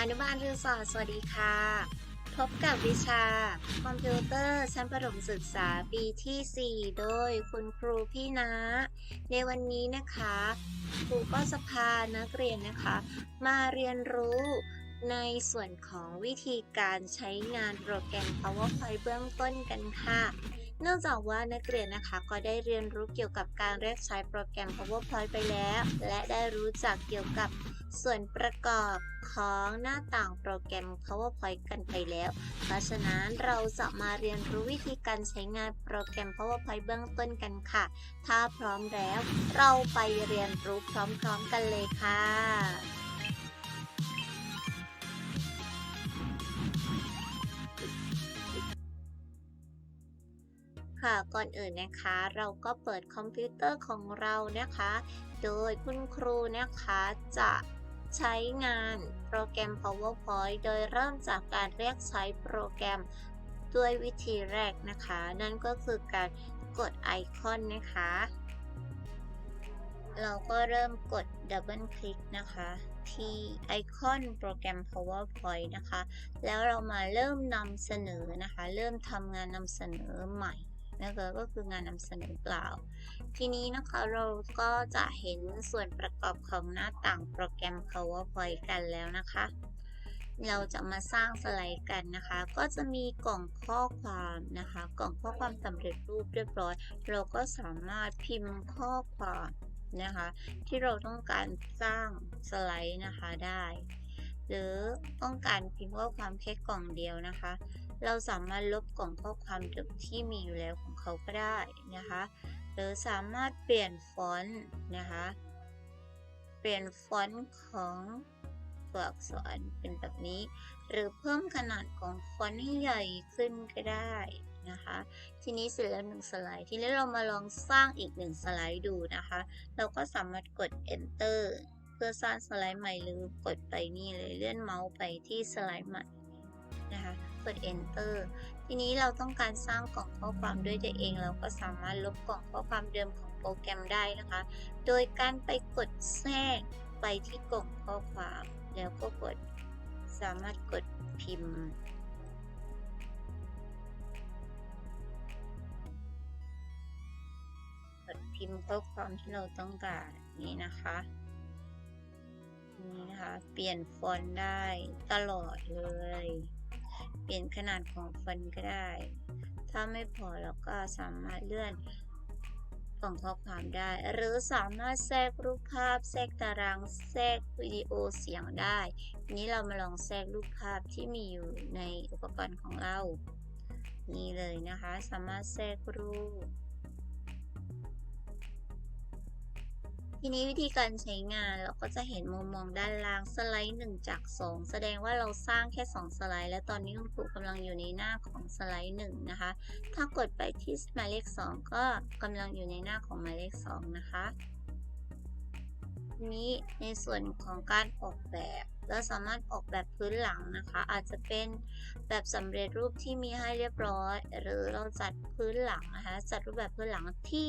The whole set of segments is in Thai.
อนุบาลทิวสอนสวัสดีค่ะ พบกับวิชา คอมพิวเตอร์ชั้นประถมศึกษาปีที่ 4 โดยคุณครูพี่นะ ในวันนี้นะคะ ครูก็จะพานักเรียนนะคะ มาเรียนรู้ในส่วนของวิธีการใช้งานโปรแกรม PowerPoint เบื้องต้นกันค่ะ เนื่องจากว่านักเรียนนะคะก็ได้เรียนรู้เกี่ยวกับการเรียกใช้โปรแกรม PowerPoint ไปแล้ว และได้รู้จักเกี่ยวกับส่วนประกอบของหน้าต่างโปรแกรม PowerPoint กันไปแล้ว เพราะฉะนั้นเราจะมาเรียนรู้วิธีการใช้งานโปรแกรม PowerPoint เบื้องต้นกันค่ะ ถ้าพร้อมแล้ว เราไปเรียนรู้พร้อมๆกันเลยค่ะ ค่ะ ก่อนอื่นนะคะ เราก็เปิดคอมพิวเตอร์ของเรานะคะ โดยคุณครูนะคะจะใช้งานโปรแกรม PowerPoint โดยเริ่มจากการเรียกใช้โปรแกรมด้วยวิธีแรกนะคะ นั่นก็คือการกดไอคอนนะคะ เราก็เริ่มกดดับเบิลคลิกนะคะที่ไอคอนโปรแกรม PowerPoint นะคะ แล้วเรามาเริ่มนำเสนอนะคะ เริ่มทำงานนำเสนอใหม่ นะคะก็คืองานนำเสนอเปล่าทีนี้นะคะเราก็จะเห็นส่วนประกอบของหน้าต่างโปรแกรม PowerPoint กันแล้วนะคะ เราจะมาสร้างสไลด์กันนะคะ ก็จะมีกล่องข้อความนะคะ กล่องข้อความสำเร็จรูปเรียบร้อย เราก็สามารถพิมพ์ข้อความนะคะ ที่เราต้องการสร้างสไลด์นะคะได้ หรือต้องการพิมพ์ข้อความแค่กล่องเดียวนะคะ เราสามารถลบกล่องข้อความเดิมที่มีอยู่แล้วของเขาก็ได้นะคะ หรือสามารถเปลี่ยนฟอนต์นะคะ เปลี่ยนฟอนต์ของตัวอักษรเป็นแบบนี้ หรือเพิ่มขนาดของฟอนต์ให้ใหญ่ขึ้นก็ได้นะคะ ทีนี้เสร็จแล้วหนึ่งสไลด์ ทีนี้เรามาลองสร้างอีกหนึ่งสไลด์ดูนะคะ เราก็สามารถกด enter เพื่อสร้างสไลด์ใหม่หรือกดไปนี่เลยเลื่อนเมาส์ไปที่สไลด์ใหม่นะคะ กด enter ทีนี้เราต้องการสร้างกล่องข้อความด้วยตัวเอง เราก็สามารถลบกล่องข้อความเดิมของโปรแกรมได้นะคะ โดยการไปกดแทรกไปที่กล่องข้อความ แล้วก็กดสามารถกดพิมพ์กดพิมพ์ข้อความที่เราต้องการนี้นะคะนี่นะคะ เปลี่ยนฟอนต์ได้ตลอดเลย เปลี่ยนขนาดของฟันก็ได้ ถ้าไม่พอเราก็สามารถเลื่อนกล่องข้อความได้ หรือสามารถแทรกรูปภาพ แทรกตาราง แทรกวิดีโอเสียงได้ทีนี้เรามาลองแทรกรูปภาพที่มีอยู่ในอุปกรณ์ของเรา นี่เลยนะคะ สามารถแทรกรูป ทีนี้วิธีการใช้งานเราก็จะเห็นมุมมองด้านล่างสไลด์ 1 จาก 2 แสดงว่าเราสร้างแค่ 2 สไลด์ และตอนนี้คุณครูกำลังอยู่ในหน้าของสไลด์ 1 นะคะ ถ้ากดไปที่หมายเลข 2 ก็กำลังอยู่ในหน้าของหมายเลข 2 นะคะนี้ในส่วนของการออกแบบเราสามารถออกแบบพื้นหลังนะคะ อาจจะเป็นแบบสำเร็จรูปที่มีให้เรียบร้อย หรือเราจัดพื้นหลังนะคะจัดรูปแบบพื้นหลังที่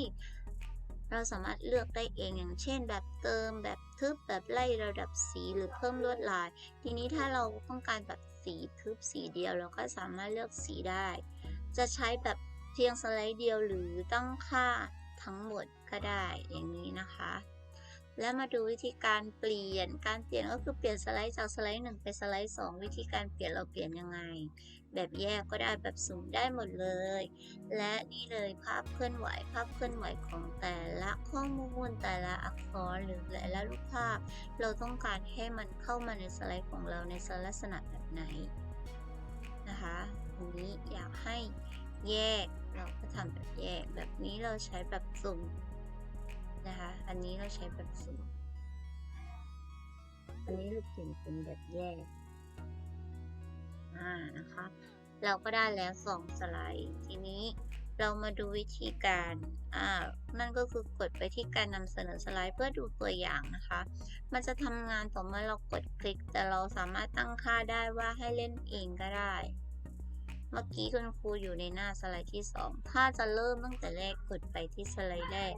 เราสามารถเลือกได้เองอย่างเช่น แบบเติมแบบทึบแบบไล่ระดับสีหรือเพิ่มลวดลาย ทีนี้ถ้าเราต้องการแบบสีทึบสีเดียวเราก็สามารถเลือกสีได้ จะใช้แบบเพียงสไลด์เดียวหรือตั้งค่าทั้งหมดก็ได้อย่างนี้นะคะ และมาดูวิธีการเปลี่ยน การเปลี่ยนก็คือเปลี่ยนสไลด์จากสไลด์1ไปสไลด์2 วิธีการเปลี่ยนเราเปลี่ยนยังไง แบบแยกก็ได้แบบสุ่มได้หมดเลย และนี่เลยภาพเคลื่อนไหว ภาพเคลื่อนไหวของแต่ละข้อมูลแต่ละอักษรหรือแต่ละรูปภาพ เราต้องการให้มันเข้ามาในสไลด์ของเราในลักษณะแบบไหนนะคะอันนี้อยากให้แยกเราก็ทำแบบแยก แบบนี้เราใช้แบบสุ่ม นะคะ อันนี้เราใช้แบบสุ่มอันนี้เราเปลี่ยนเป็นแบบแยก อ่านะคะ เราก็ได้แล้วสองสไลด์ ทีนี้เรามาดูวิธีการ อ่า นั่นก็คือกดไปที่การนำเสนอสไลด์เพื่อดูตัวอย่างนะคะ มันจะทำงานต่อเมื่อเรากดคลิก แต่เราสามารถตั้งค่าได้ว่าให้เล่นเองก็ได้ เมื่อกี้คุณครูอยู่ในหน้าสไลด์ที่ 2 ถ้าจะเริ่มตั้งแต่แรกกดไปที่สไลด์แรก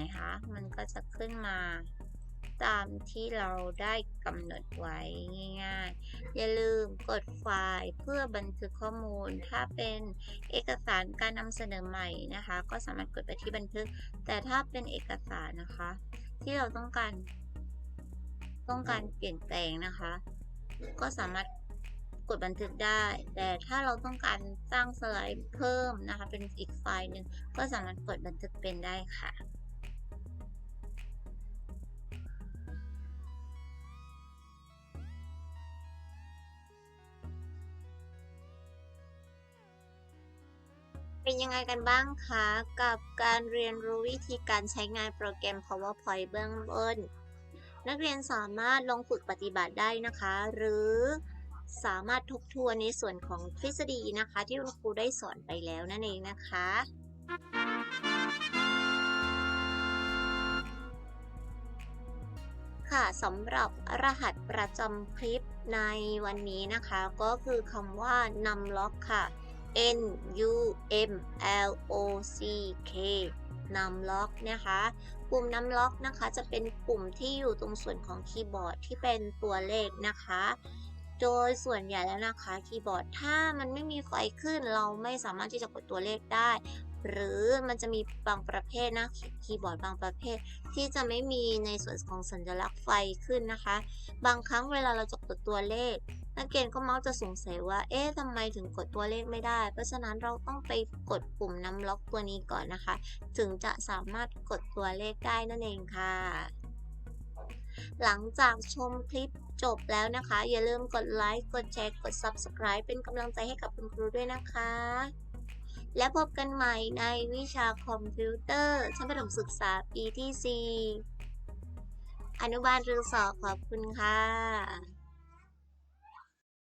นะคะ มันก็จะขึ้นมาตามที่เราได้กำหนดไว้ง่ายๆ อย่าลืมกดไฟล์เพื่อบันทึกข้อมูล ถ้าเป็นเอกสารการนำเสนอใหม่นะคะ ก็สามารถกดไปที่บันทึก แต่ถ้าเป็นเอกสารนะคะ ที่เราต้องการ ต้องการเปลี่ยนแปลงนะคะ ก็สามารถกดบันทึกได้ แต่ถ้าเราต้องการสร้างสไลด์เพิ่มนะคะ เป็นอีกไฟล์หนึ่งก็สามารถกดบันทึกเป็นได้ค่ะ เป็นยังไงกันบ้างคะ กับการเรียนรู้วิธีการใช้งานโปรแกรม PowerPoint เบื้องต้นนักเรียนสามารถลงฝึกปฏิบัติได้นะคะ หรือสามารถทบทวนในส่วนของทฤษฎีนะคะ ที่คุณครูได้สอนไปแล้วนั่นเองนะคะ ค่ะสำหรับรหัสประจำคลิปในวันนี้นะคะ ก็คือคำว่านำล็อกค่ะ N U M L O C K นำล็อกนะคะ ปุ่มนำล็อกนะคะจะเป็นปุ่มที่อยู่ตรงส่วนของคีย์บอร์ดที่เป็นตัวเลขนะคะ โดยส่วนใหญ่แล้วนะคะคีย์บอร์ดถ้ามันไม่มีไฟขึ้นเราไม่สามารถที่จะกดตัวเลขได้ หรือมันจะมีบางประเภทนะคีย์บอร์ดบางประเภท ที่จะไม่มีในส่วนของสัญลักษณ์ไฟขึ้นนะคะ บางครั้งเวลาเราจะกดตัวเลข นักเรียนก็มักจะสงสัยว่า เอ๊ะทำไมถึงกดตัวเลขไม่ได้ เพราะฉะนั้นเราต้องไปกดปุ่มนำล็อกตัวนี้ก่อนนะคะ ถึงจะสามารถกดตัวเลขได้นั่นเองค่ะ หลังจากชมคลิปจบแล้วนะคะ อย่าลืมกดไลค์ กดแชร์ กด Subscribe เป็นกำลังใจให้กับคุณครูด้วยนะคะ และพบกันใหม่ในวิชาคอมพิวเตอร์ชั้นประถมศึกษาปีที่ 4 อนุบาลหรือสอบขอบคุณค่ะ